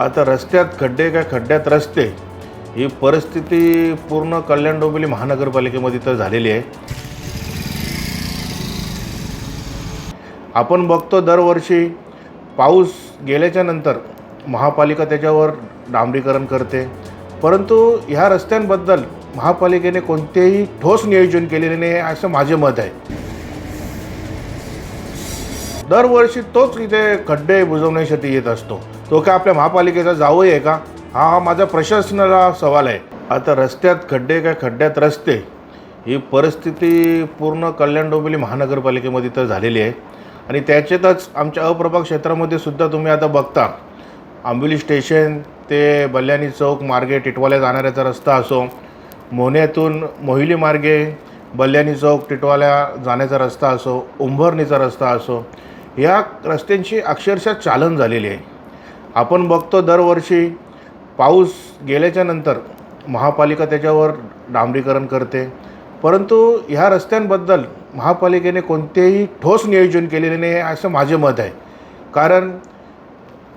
आता रस्त्यात खड्डे काय खड्ड्यात रस्ते ही परिस्थिती पूर्ण कल्याण डोंबिवली महानगरपालिकेमध्ये तर झालेली आहे. आपण बघतो दरवर्षी पाऊस गेल्याच्यानंतर महापालिका त्याच्यावर डांबरीकरण करते. परंतु ह्या रस्त्यांबद्दल महापालिकेने कोणतेही ठोस नियोजन केलेले नाही असं माझे मत आहे. दरवर्षी तोच इथे खड्डे बुजवण्यासाठी येत असतो. तो काय आपल्या महापालिकेचा जावई आहे का? हा हा माझा प्रशासनाला सवाल आहे. आता रस्त्यात खड्डे काय खड्ड्यात रस्ते? ही परिस्थिती पूर्ण कल्याण डोंबिवली महानगरपालिकेमध्ये तर झालेली आहे. आणि त्याच्यातच आमच्या अप्रभाग क्षेत्रामध्ये सुद्धा तुम्ही आता बघता. आंबोली स्टेशन ते बल्याणी चौक मार्गे टिटवाल्या जाणाऱ्याचा रस्ता असो मोन्यातून मोहिली मार्गे बल्याणी चौक टिटवाल्या जाण्याचा रस्ता असो उंभरणीचा रस्ता असो या रस्त्यांची अक्षरशः चालन झालेली आहे. आपण बघतो दरवर्षी पाऊस गेल्याच्यानंतर महापालिका त्याच्यावर डांबरीकरण करते. परंतु ह्या रस्त्यांबद्दल महापालिकेने कोणतेही ठोस नियोजन केलेले नाही असं माझे मत आहे. कारण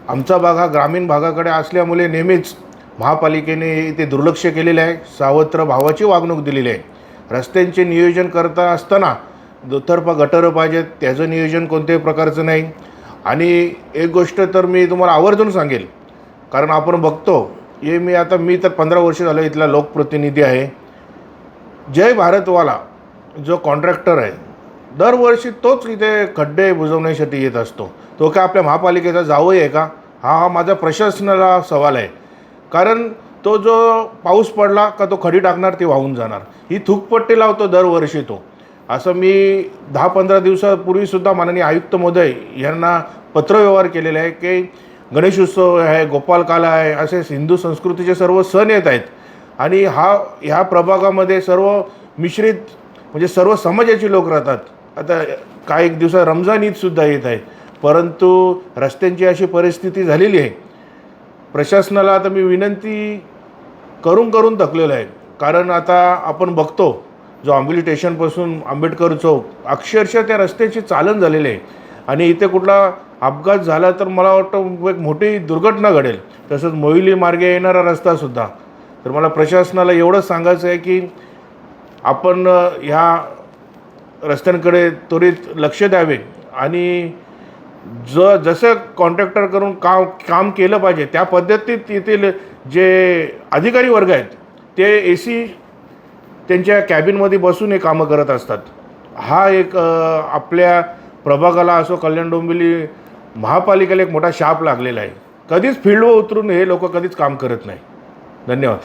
आमचा भाग हा ग्रामीण भागाकडे असल्यामुळे नेहमीच महापालिकेने ते दुर्लक्ष केलेले आहे. सावत्र भावाची वागणूक दिलेली आहे. रस्त्यांचे नियोजन करता असताना दुतर्फा गटरं पाहिजेत. त्याचं नियोजन कोणत्याही प्रकारचं नाही. आणि एक गोष्ट तर मी तुम्हाला आवर्जून सांगेल कारण आपण बघतो हे मी आता मी तर पंधरा वर्ष झालं इथला लोकप्रतिनिधी आहे. जय भारतवाला जो कॉन्ट्रॅक्टर आहे दरवर्षी तोच इथे खड्डे बुजवण्यासाठी येत असतो. तो काय आपल्या महापालिकेचा जावई आहे का? हा हा माझा प्रशासनाला सवाल आहे. कारण तो जो पाऊस पडला का तो खडी टाकणार ते वाहून जाणार. ही थुकपट्टी लावतो दरवर्षी तो. असं मी दहा पंधरा दिवसापूर्वीसुद्धा माननीय आयुक्त महोदय यांना पत्रव्यवहार केलेला आहे की गणेश उत्सव आहे गोपालकाला आहे असे हिंदू संस्कृतीचे सर्व सण येत आहेत. आणि हा ह्या प्रभागामध्ये सर्व मिश्रित म्हणजे सर्व समाजाचे लोक राहतात. आता काही एक दिवसात रमजान ईदसुद्धा येत आहे. परंतु रस्त्यांची अशी परिस्थिती झालेली आहे. प्रशासनाला आता मी विनंती करून करून थकलेलो आहे. कारण आता आपण बघतो जो आंबोली स्टेशनपासून आंबेडकर चौक अक्षरशः त्या रस्त्याची चालन झालेली आहे. आणि इथे कुठला अपघात झाला तर मला वाटतं एक मोठी दुर्घटना घडेल. तसंच मोहिली मार्गे येणारा रस्तासुद्धा तर मला प्रशासनाला एवढंच सांगायचं आहे की आपण ह्या रस्त्यांकडे त्वरित लक्ष द्यावे. आणि ज जसं कॉन्ट्रॅक्टर करून काम काम केलं पाहिजे त्या पद्धतीत येथील जे अधिकारी वर्ग आहेत ते ए सी त्यांच्या कॅबिनमध्ये बसून हे कामं करत असतात. हा एक आपल्या प्रभागाला असो कल्याण डोंबिवली महापालिकेला एक मोठा शाप लागलेला आहे. कधीच फील्डवर उतरून हे लोक कधीच काम करत नाही. धन्यवाद.